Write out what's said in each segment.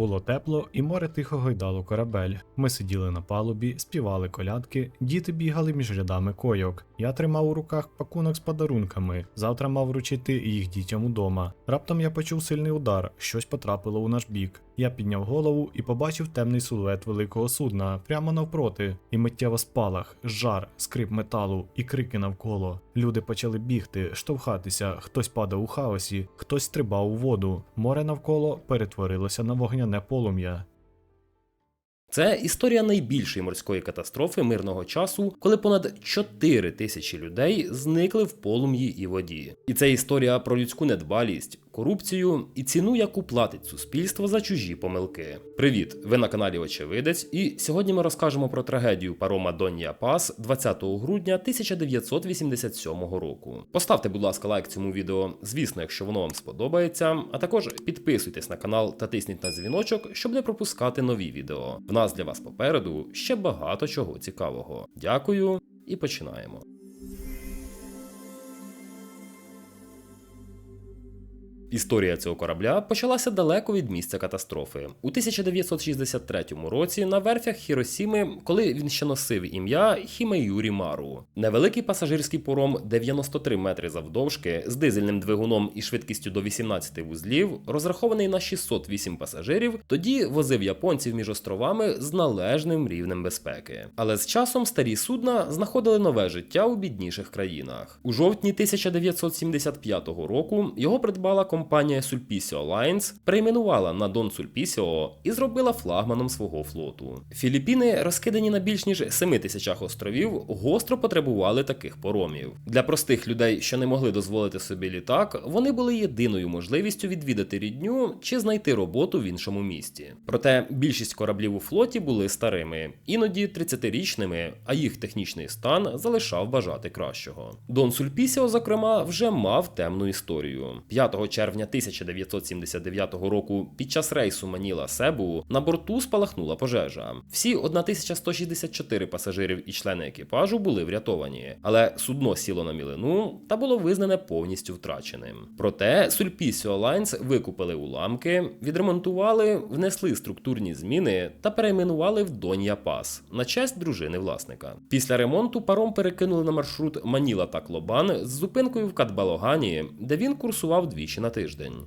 Було тепло, і море тихо гойдало корабель. Ми сиділи на палубі, співали колядки, діти бігали між рядами койок. Я тримав у руках пакунок з подарунками. Завтра мав вручити їх дітям удома. Раптом я почув сильний удар, щось потрапило у наш бік. Я підняв голову і побачив темний силует великого судна прямо навпроти, і миттєво спалах, жар, скрип металу і крики навколо. Люди почали бігти, штовхатися, хтось падав у хаосі, хтось стрибав у воду. Море навколо перетворилося на вогняне полум'я. Це історія найбільшої морської катастрофи мирного часу, коли понад 4 тисячі людей зникли в полум'ї і воді. І це історія про людську недбалість, корупцію і ціну, яку платить суспільство за чужі помилки. Привіт! Ви на каналі Очевидець, і сьогодні ми розкажемо про трагедію парома Донія Пас 20 грудня 1987 року. Поставте, будь ласка, лайк цьому відео, звісно, якщо воно вам сподобається. А також підписуйтесь на канал та тисніть на дзвіночок, щоб не пропускати нові відео. В нас для вас попереду ще багато чого цікавого. Дякую і починаємо. Історія цього корабля почалася далеко від місця катастрофи. У 1963 році на верфях Хіросіми, коли він ще носив ім'я Хімеюрі Мару. Невеликий пасажирський пором 93 метри завдовжки з дизельним двигуном і швидкістю до 18 вузлів, розрахований на 608 пасажирів, тоді возив японців між островами з належним рівнем безпеки. Але з часом старі судна знаходили нове життя у бідніших країнах. У жовтні 1975 року його придбала компанія Sulpicio Lines, перейменувала на Дон Сульпісіо і зробила флагманом свого флоту. Філіппіни, розкидані на більш ніж 7 тисячах островів, гостро потребували таких поромів. Для простих людей, що не могли дозволити собі літак, вони були єдиною можливістю відвідати рідню чи знайти роботу в іншому місті. Проте більшість кораблів у флоті були старими, іноді 30-річними, а їх технічний стан залишав бажати кращого. Дон Сульпісіо, зокрема, вже мав темну історію. 5 червня 1979 року під час рейсу Маніла Себу на борту спалахнула пожежа. Всі 1164 пасажирів і члени екіпажу були врятовані, але судно сіло на мілину та було визнане повністю втраченим. Проте Sulpicio Lines викупили уламки, відремонтували, внесли структурні зміни та перейменували в Дон'я Пас на честь дружини власника. Після ремонту паром перекинули на маршрут Маніла та Клобан з зупинкою в Катбалогані, де він курсував двічі на тиждень.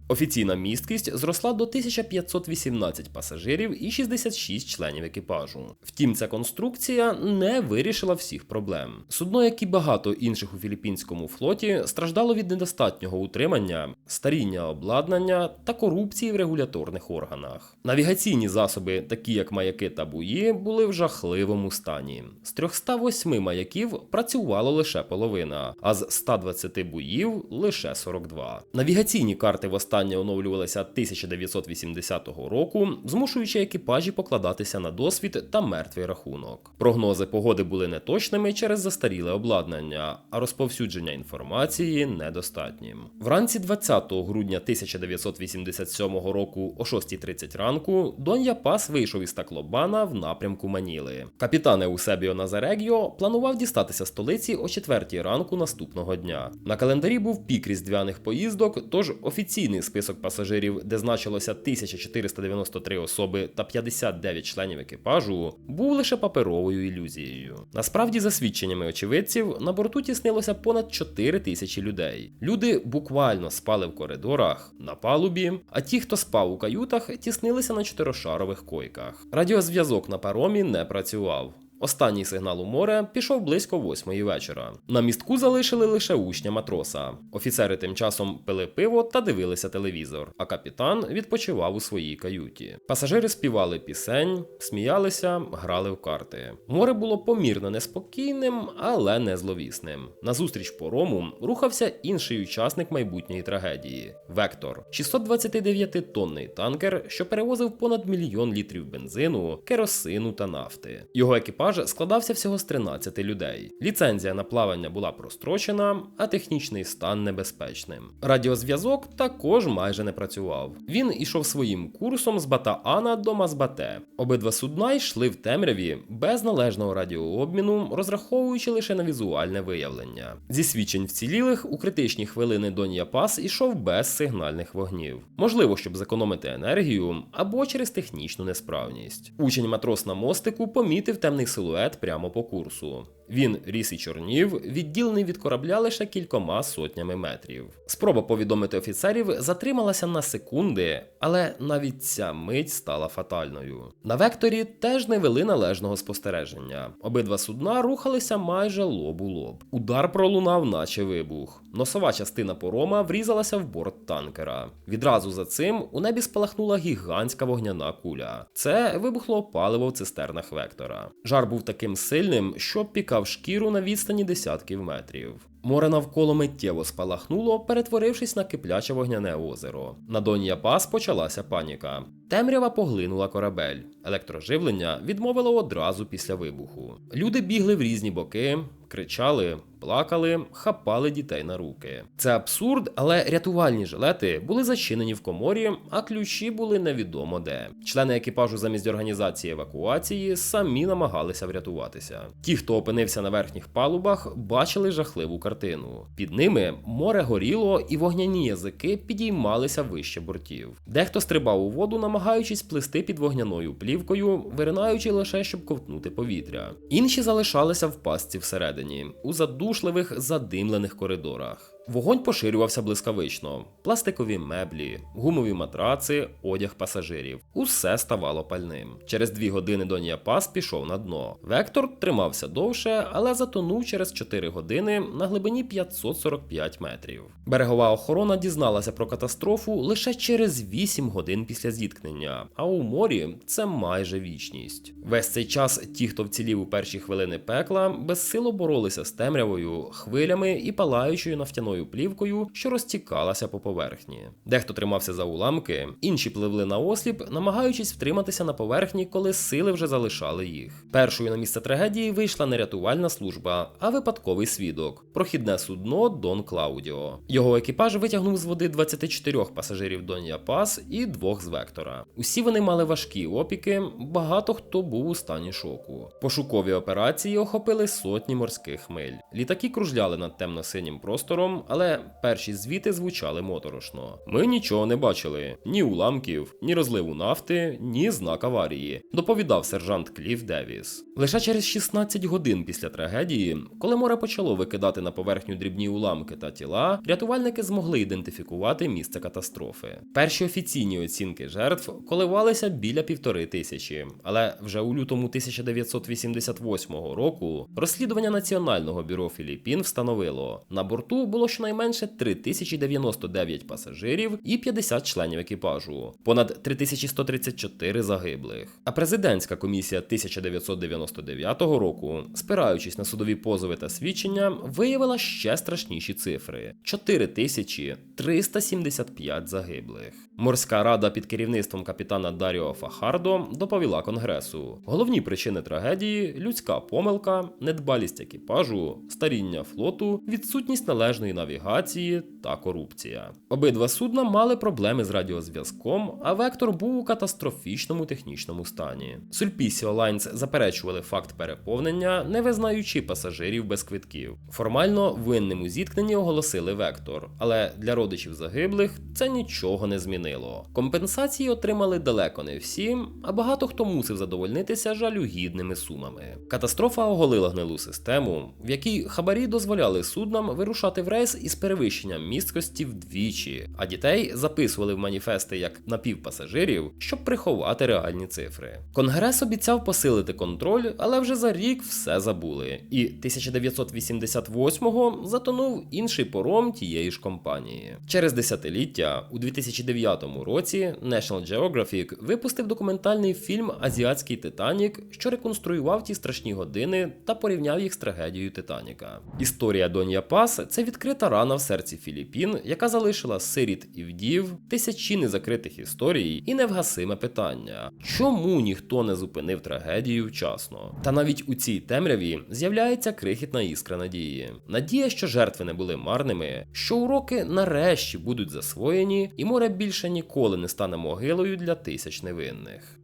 Офіційна місткість зросла до 1518 пасажирів і 66 членів екіпажу. Втім, ця конструкція не вирішила всіх проблем. Судно, як і багато інших у філіппінському флоті, страждало від недостатнього утримання, старіння обладнання та корупції в регуляторних органах. Навігаційні засоби, такі як маяки та буї, були в жахливому стані. З 308 маяків працювало лише половина, а з 120 буїв лише 42. Навігаційні карти востаннє оновлювалися 1980 року, змушуючи екіпажі покладатися на досвід та мертвий рахунок. Прогнози погоди були неточними через застаріле обладнання, а розповсюдження інформації недостатнім. Вранці 20 грудня 1987 року о 6.30 ранку Дон'я Пас вийшов із Таклобана в напрямку Маніли. Капітан Еусебіо Назарегіо планував дістатися столиці о 4 ранку наступного дня. На календарі був пік різдвяних поїздок, тож офіційний список пасажирів, де значилося 1493 особи та 59 членів екіпажу, був лише паперовою ілюзією. Насправді, за свідченнями очевидців, на борту тіснилося понад 4 тисячі людей. Люди буквально спали в коридорах, на палубі, а ті, хто спав у каютах, тіснилися на чотирошарових койках. Радіозв'язок на паромі не працював. Останній сигнал у море пішов близько восьмої вечора. На містку залишили лише учня матроса. Офіцери тим часом пили пиво та дивилися телевізор, а капітан відпочивав у своїй каюті. Пасажири співали пісень, сміялися, грали в карти. Море було помірно неспокійним, але не зловісним. Назустріч порому рухався інший учасник майбутньої трагедії Вектор, 629-тонний танкер, що перевозив понад мільйон літрів бензину, керосину та нафти. Його екіпаж екіпаж складався всього з 13 людей. Ліцензія на плавання була прострочена, а технічний стан небезпечним. Радіозв'язок також майже не працював. Він ішов своїм курсом з Батаана до Мазбате. Обидва судна йшли в темряві без належного радіообміну, розраховуючи лише на візуальне виявлення. Зі свідчень вцілілих у критичні хвилини Донія Пас ішов без сигнальних вогнів. Можливо, щоб зекономити енергію або через технічну несправність. Учень матрос на мостику помітив темний силует прямо по курсу. Він ріс і чорнів, відділений від корабля лише кількома сотнями метрів. Спроба повідомити офіцерів затрималася на секунди, але навіть ця мить стала фатальною. На векторі теж не вели належного спостереження. Обидва судна рухалися майже лоб у лоб. Удар пролунав, наче вибух. Носова частина порома врізалася в борт танкера. Відразу за цим у небі спалахнула гігантська вогняна куля. Це вибухло паливо в цистернах вектора. Жар був таким сильним, що пікав шкіру на відстані десятків метрів. Море навколо миттєво спалахнуло, перетворившись на кипляче вогняне озеро. На Донія Пас почалася паніка. Темрява поглинула корабель. Електроживлення відмовило одразу після вибуху. Люди бігли в різні боки, кричали, плакали, хапали дітей на руки. Це абсурд, але рятувальні жилети були зачинені в коморі, а ключі були невідомо де. Члени екіпажу замість організації евакуації самі намагалися врятуватися. Ті, хто опинився на верхніх палубах, бачили жахливу картину. Під ними море горіло, і вогняні язики підіймалися вище бортів. Дехто стрибав у воду, намагаючись плисти під вогняною плівкою, виринаючи лише щоб ковтнути повітря. Інші залишалися в пастці всередині, у задушливих задимлених коридорах. Вогонь поширювався блискавично: пластикові меблі, гумові матраци, одяг пасажирів. Усе ставало пальним. Через дві години Донія Пас пішов на дно. Вектор тримався довше, але затонув через 4 години на глибині 545 метрів. Берегова охорона дізналася про катастрофу лише через 8 годин після зіткнення, а у морі це майже вічність. Весь цей час ті, хто вцілів у перші хвилини пекла, безсило боролися з темрявою, хвилями і палаючою нафтяною плівкою, що розтікалася по поверхні. Дехто тримався за уламки, інші пливли на осліп, намагаючись втриматися на поверхні, коли сили вже залишали їх. Першою на місце трагедії вийшла не рятувальна служба, а випадковий свідок прохідне судно Дон Клаудіо. Його екіпаж витягнув з води 24 пасажирів Донія Пас і двох з Вектора. Усі вони мали важкі опіки, багато хто був у стані шоку. Пошукові операції охопили сотні морських миль. Літаки кружляли над темно-синім простором, але перші звіти звучали моторошно. Ми нічого не бачили: ні уламків, ні розливу нафти, ні знак аварії, доповідав сержант Кліф Девіс. Лише через 16 годин після трагедії, коли море почало викидати на поверхню дрібні уламки та тіла, рятувальники змогли ідентифікувати місце катастрофи. Перші офіційні оцінки жертв коливалися біля півтори тисячі, але вже у лютому 1988 року розслідування Національного бюро Філіппін встановило, на борту було щонайменше 3099 пасажирів і 50 членів екіпажу, понад 3134 загиблих. А президентська комісія 1999 року, спираючись на судові позови та свідчення, виявила ще страшніші цифри: 4375 загиблих. Морська рада під керівництвом капітана Даріо Фахардо доповіла конгресу: головні причини трагедії людська помилка, недбалість екіпажу, старіння флоту, відсутність належної навігації та корупція. Обидва судна мали проблеми з радіозв'язком, а Вектор був у катастрофічному технічному стані. Sulpicio Lines заперечували факт переповнення, не визнаючи пасажирів без квитків. Формально винним у зіткненні оголосили Вектор, але для родичів загиблих це нічого не змінило. Компенсації отримали далеко не всі, а багато хто мусив задовольнитися жалюгідними сумами. Катастрофа оголила гнилу систему, в якій хабарі дозволяли суднам вирушати в рейс із перевищенням місткості вдвічі, а дітей записували в маніфести як напівпасажирів, щоб приховати реальні цифри. Конгрес обіцяв посилити контроль, але вже за рік все забули. І 1988-го затонув інший пором тієї ж компанії. Через десятиліття, у 2009 році, National Geographic випустив документальний фільм Азіатський Титанік, що реконструював ті страшні години та порівняв їх з трагедією Титаніка. Історія Донія Пас це відкрита та рана в серці Філіппін, яка залишила сиріт і вдів, тисячі незакритих історій і невгасиме питання: чому ніхто не зупинив трагедію вчасно? Та навіть у цій темряві з'являється крихітна іскра надії. Надія, що жертви не були марними, що уроки нарешті будуть засвоєні, і море більше ніколи не стане могилою для тисяч невинних.